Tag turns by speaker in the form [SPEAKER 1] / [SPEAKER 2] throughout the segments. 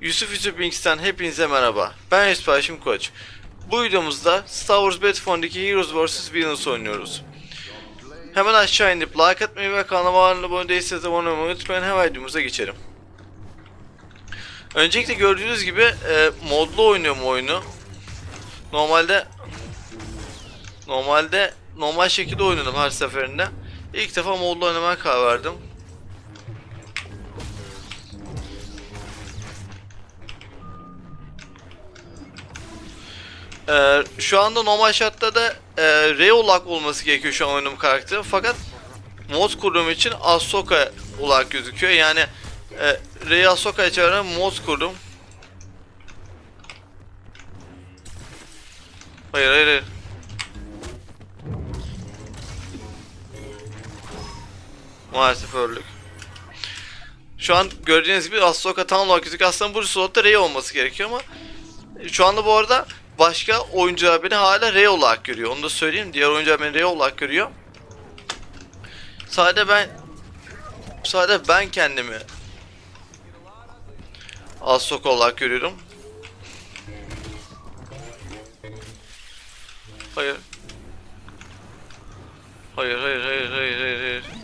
[SPEAKER 1] Yusuf Yusuf Inks'ten hepinize merhaba. Ben Espaşim Koç. Bu videomuzda Star Wars Battlefront'daki Heroes vs. Villains oynuyoruz. Hemen aşağı inip like atmayı ve kanalıma abone değilseniz abone olmayı unutmayın. Hemen videomuza geçelim. Öncelikle gördüğünüz gibi e, modlu oynuyorum oyunu. Normalde normalde normal şekilde oynadım her seferinde. İlk defa modlu oynamaya karar verdim. Ee, şu anda normal şartlarda e, Reolak olması gerekiyor şu an oynadığım karakterin. Fakat mod kurduğum için Ahsoka olarak gözüküyor. Yani e, Rey Ahsoka'ya çağıran mod kurdum. Hayır hayır hayır. Maalesef öldük. Şu an gördüğünüz gibi Ahsoka tam olarak gözüküyor. Aslında bu slotta Rey olması gerekiyor ama şu anda bu arada başka oyuncular beni hala Rey olarak görüyor. Onu da söyleyeyim. Diğer oyuncular beni Rey olarak görüyor. Sadece ben sadece ben kendimi Ahsoka olarak görüyorum. Hayır. Hayır hayır hayır hayır hayır hayır.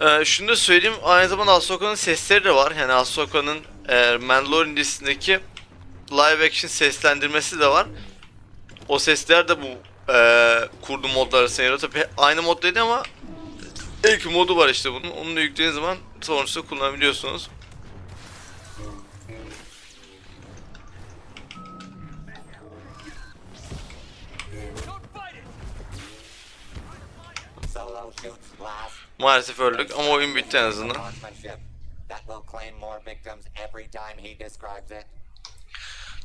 [SPEAKER 1] Ee, şunu da söyleyeyim. Aynı zamanda Ahsoka'nın sesleri de var. Yani Ahsoka'nın e, Mandalorian dizisindeki live action seslendirmesi de var. O sesler de bu e, kurdu modlar arasında. Tabii aynı mod değil ama ilk modu var işte bunun. Onu da yüklediğiniz zaman sonrasında kullanabiliyorsunuz.
[SPEAKER 2] Solo.
[SPEAKER 1] Maalesef öldük ama oyun bitti en azından.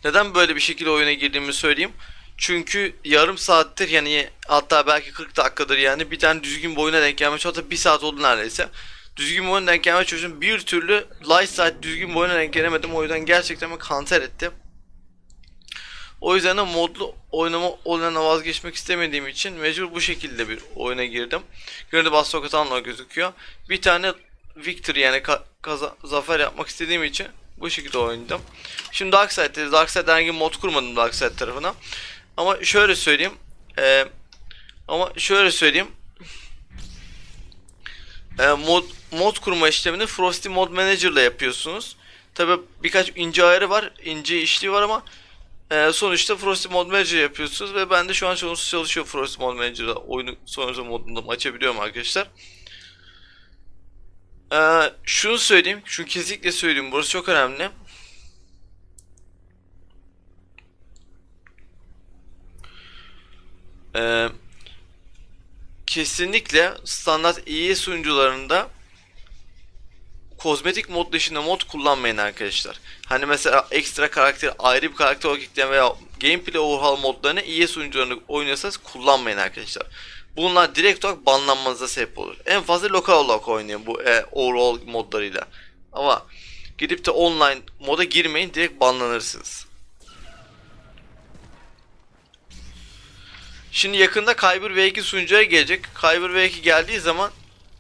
[SPEAKER 1] Neden böyle bir şekilde oyuna girdiğimi söyleyeyim. Çünkü yarım saattir yani hatta belki 40 dakikadır yani bir tane düzgün bir oyuna denk gelmeye çalıştım. bir saat oldu neredeyse. Düzgün bir denk gelmeye çalıştım. Bir türlü light saat düzgün bir denk gelemedim. O yüzden gerçekten kanser etti. O yüzden de modlu oynama oynana vazgeçmek istemediğim için mecbur bu şekilde bir oyuna girdim. Görüntü bas sokatanla gözüküyor. Bir tane victory yani ka- kaza- zafer yapmak istediğim için bu şekilde oynadım. Şimdi Darkside'de Darkside herhangi mod kurmadım Darkside tarafına. Ama şöyle söyleyeyim. eee, ama şöyle söyleyeyim. Eee, mod mod kurma işlemini Frosty Mod Manager ile yapıyorsunuz. Tabi birkaç ince ayarı var, ince işliği var ama eee, sonuçta Frosty Mod Manager yapıyorsunuz ve ben de şu an sorunsuz çalışıyor Frosty Mod Manager'da oyunu sonuçta modunda açabiliyorum arkadaşlar. Eee, şunu söyleyeyim, şunu kesinlikle söyleyeyim, burası çok önemli. Eee, kesinlikle standart iyi sunucularında kozmetik mod dışında mod kullanmayın arkadaşlar. Hani mesela ekstra karakter ayrı bir karakter olarak ekleyen veya gameplay overhaul modlarını iyi sunucularında oynuyorsanız kullanmayın arkadaşlar. Bunlar direkt olarak banlanmanıza sebep olur. En fazla lokal olarak oynayın bu e, overhaul modlarıyla. Ama gidip de online moda girmeyin direkt banlanırsınız. Şimdi yakında Kyber V2 sunucuya gelecek. Kyber V2 geldiği zaman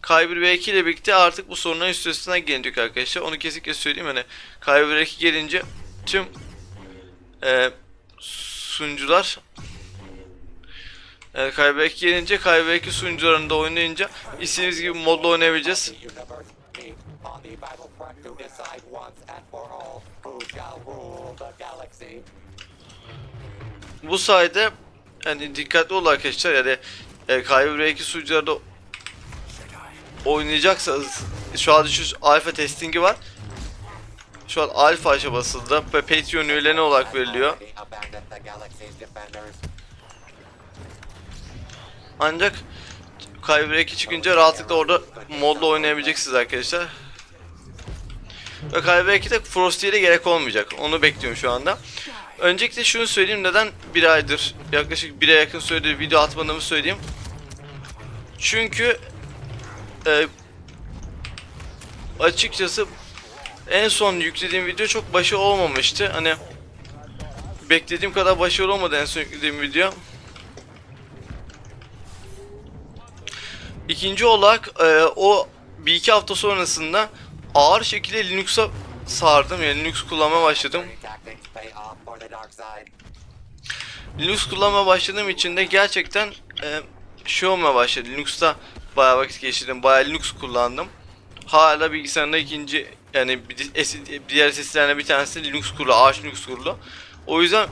[SPEAKER 1] Kyber V2 ile birlikte artık bu sorunların üstesinden gelecek arkadaşlar. Onu kesinlikle söyleyeyim hani Kyber V2 gelince tüm e, sunucular e, Kyber V2 gelince Kyber V2 sunucularında oynayınca istediğiniz gibi modla oynayabileceğiz. Bu sayede yani dikkatli olun arkadaşlar yani e, Kyber V2 sunucularda oynayacaksanız şu an şu alfa testingi var. Şu an alfa aşamasında ve Patreon üyelerine olarak veriliyor. Ancak 2 çıkınca rahatlıkla orada modla oynayabileceksiniz arkadaşlar. Ve Kyber 2'de Frosty'ye de gerek olmayacak. Onu bekliyorum şu anda. Öncelikle şunu söyleyeyim neden bir aydır yaklaşık bir aya yakın süredir video atmadığımı söyleyeyim. Çünkü e, açıkçası en son yüklediğim video çok başarılı olmamıştı. Hani beklediğim kadar başarılı olmadı en son yüklediğim video. İkinci olarak e, o bir iki hafta sonrasında ağır şekilde Linux'a sardım. Yani Linux kullanmaya başladım. Linux kullanmaya başladığım için de gerçekten e, şey olmaya başladı. Linux'ta bayağı vakit geçirdim. Bayağı Linux kullandım. Hala bilgisayarımda ikinci yani diğer seslerine bir tanesi Linux kurulu, Arch Linux kurulu. O yüzden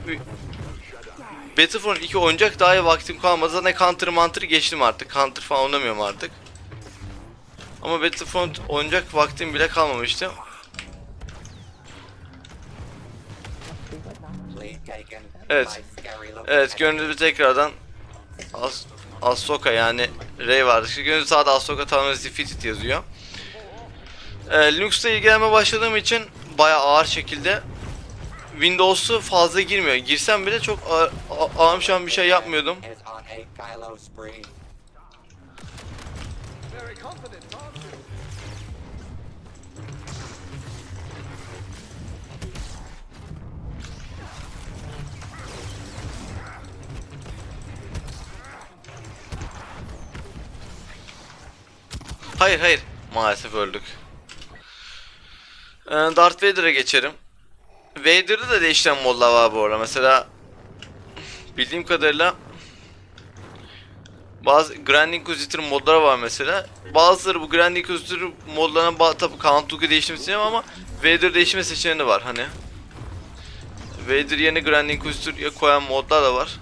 [SPEAKER 1] Battlefront 2 oynayacak daha iyi vaktim kalmadı. Zaten Counter Mantır geçtim artık. Counter falan oynamıyorum artık. Ama Battlefront oynayacak vaktim bile kalmamıştı. Evet. Evet gönüllü tekrardan As Ahsoka yani Rey vardı. Gönüllü sağda Ahsoka Thanos Defeated yazıyor. Ee, Linux'ta ilgilenmeye başladığım için bayağı ağır şekilde Windows'u fazla girmiyor. Girsem bile çok ağır, a- ağır şu an bir şey yapmıyordum. Hayır hayır. Maalesef öldük. Ee, Darth Vader'a geçerim. Vader'da da değişen modlar var bu arada. Mesela bildiğim kadarıyla bazı Grand Inquisitor modları var mesela. Bazıları bu Grand Inquisitor modlarına tabi Count Dooku'yu değiştirmesini ama Vader değişme seçeneği var hani. Vader yerine Grand Inquisitor koyan modlar da var.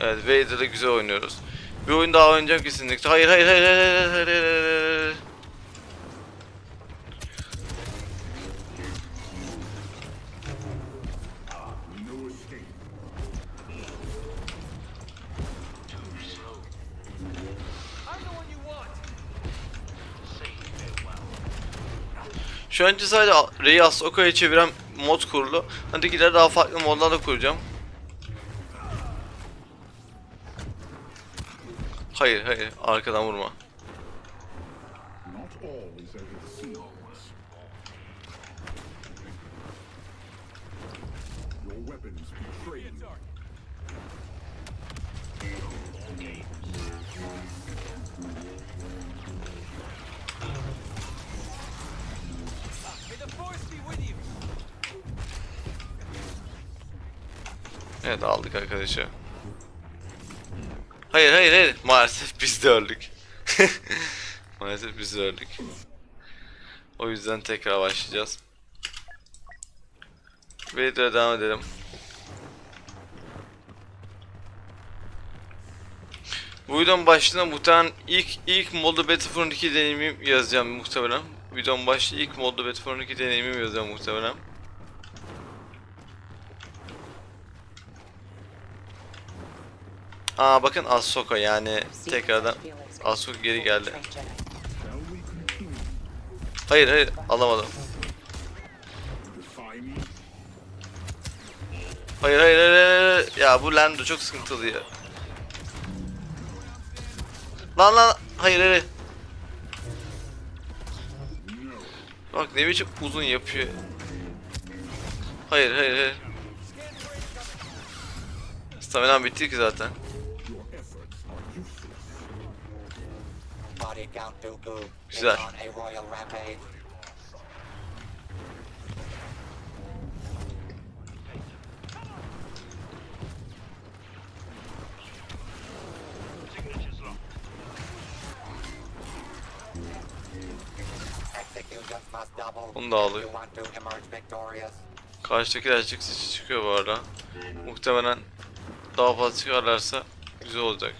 [SPEAKER 1] Evet Vader'da güzel oynuyoruz. Bir oyun daha oynayacağım kesinlikle. Hayır hayır hayır hayır hayır hayır hayır hayır hayır. Şu anca sadece Rey'i Ahsoka'ya çeviren mod kurulu. Hadi gider daha farklı modlar da kuracağım. Hayır hayır arkadan vurma. Evet aldık arkadaşı. Hayır hayır hayır. Maalesef biz de öldük. Maalesef biz de öldük. O yüzden tekrar başlayacağız. Videoya devam edelim. Bu videonun başlığına muhtemelen ilk ilk modlu Battlefront 2 deneyimim yazacağım muhtemelen. Videonun başlığı ilk modlu Battlefront 2 deneyimim yazacağım muhtemelen. Aa bakın Ahsoka yani tekrardan Ahsoka geri geldi. Hayır hayır alamadım. hayır hayır, hayır. hayır. Ya bu Lando çok sıkıntılı ya. Lan lan hayır hayır. Bak ne biçim uzun yapıyor. Hayır hayır hayır. Staminam bitti ki zaten. Güzel. Bunu da
[SPEAKER 2] alayım.
[SPEAKER 1] Karşıdakiler çıksa çıkıyor bu arada. Muhtemelen daha fazla çıkarlarsa güzel olacak.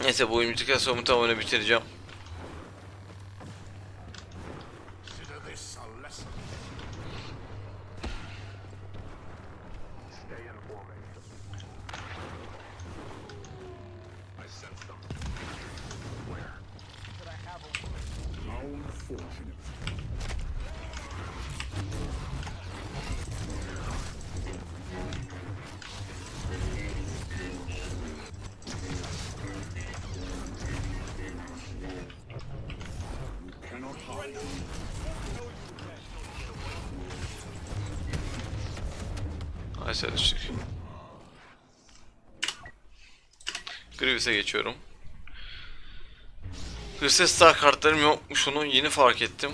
[SPEAKER 1] Neyse bu müzikal somuta oyunu bitireceğim. Aşağı düştük. Grievous'e geçiyorum. Hırsız star kartlarım yokmuş onu yeni fark ettim.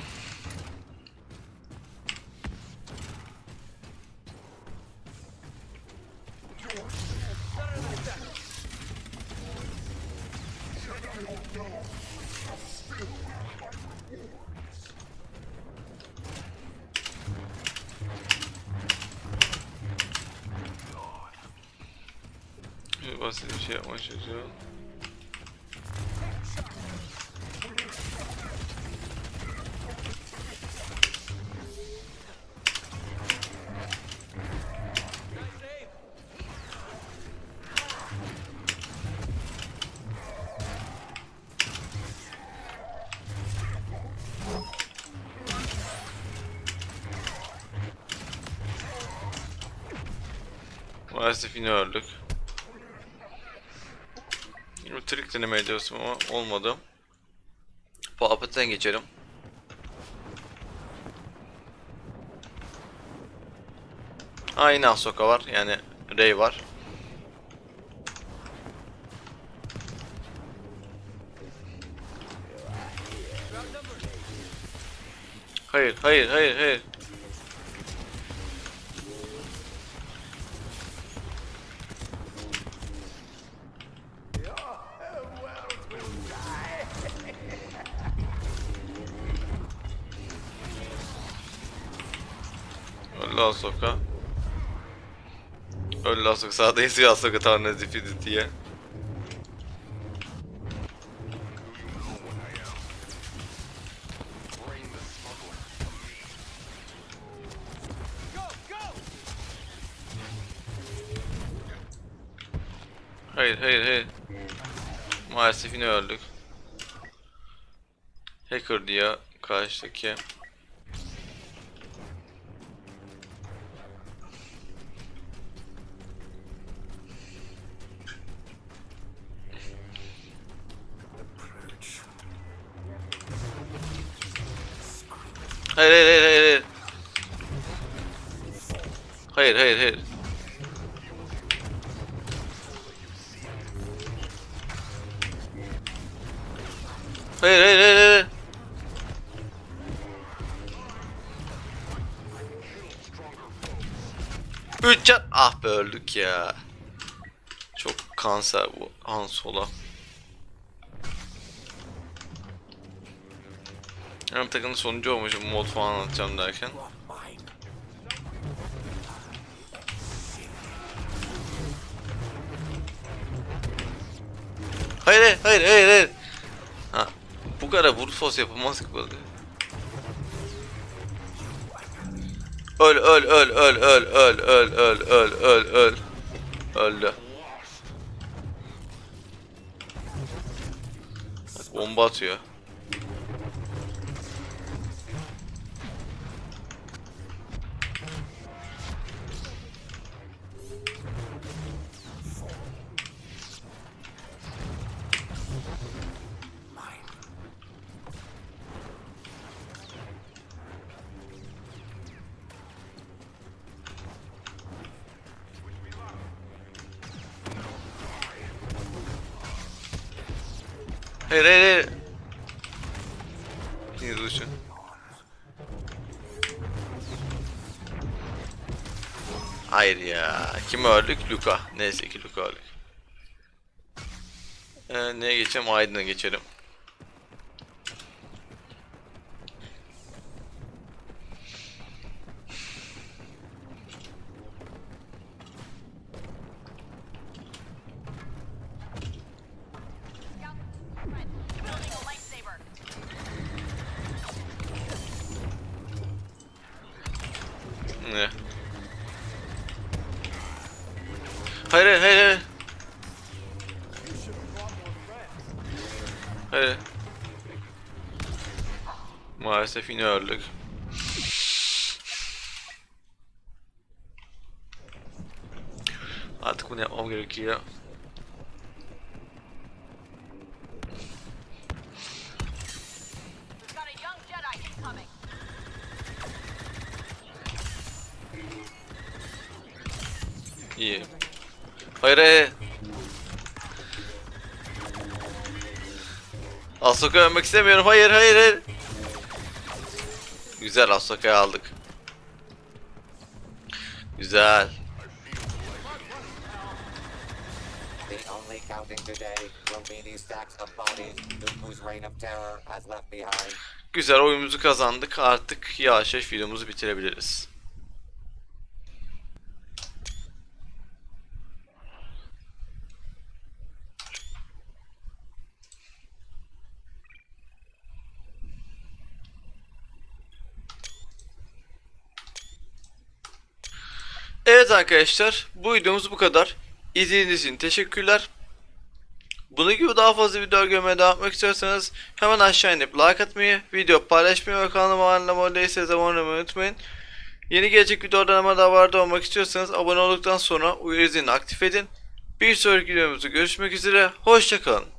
[SPEAKER 1] Maalesef yine öldük. Bir trik denemeye çalıştım ama olmadı. Palpatine'e geçelim. Aynı Ahsoka var yani Rey var. Hayır, hayır, hayır, hayır. sağ soka. Ön lastik sağdayız siyah soka tane zifidi diye. Hayır hayır hayır. Maalesef yine öldük. Hacker diye karşıdaki Hayır hayır hayır hayır hayır. Hayır hayır hayır. Hayır hayır hayır. Üç can. Ah be öldük ya. Çok kanser bu Han Solo. Hem takımın sonuncu olmuşum mod falan atacağım derken. Hayır hayır hayır hayır. Ha, bu kadar force yapılmaz ki böyle. Öl öl öl öl öl öl öl öl öl öl öl. Öldü. Bomba atıyor. Hayır hayır hayır. İkinci duruşu. Hayır ya. Kim öldük? Luka. Neyse ki Luka öldük. Ee, neye geçelim? Aydın'a geçelim. Ne? Hayır hayır hayır. hayır. Maalesef yine öldük. Artık bunu yapmam gerekiyor. İyi. Hayır hayır. Ahsoka ölmek istemiyorum. Hayır hayır hayır. Güzel Ahsoka'yı aldık. Güzel.
[SPEAKER 2] The only counting today will be these stacks of bodies whose reign of terror has left behind.
[SPEAKER 1] Güzel oyunumuzu kazandık. Artık yavaş yavaş videomuzu bitirebiliriz. Evet arkadaşlar bu videomuz bu kadar. İzlediğiniz için teşekkürler. Bunun gibi daha fazla video görmeye devam etmek istiyorsanız hemen aşağı inip like atmayı, video paylaşmayı ve kanalıma abone değilseniz abone olmayı unutmayın. Yeni gelecek videolardan hemen haberdar olmak istiyorsanız abone olduktan sonra uyarı zilini aktif edin. Bir sonraki videomuzda görüşmek üzere, hoşçakalın.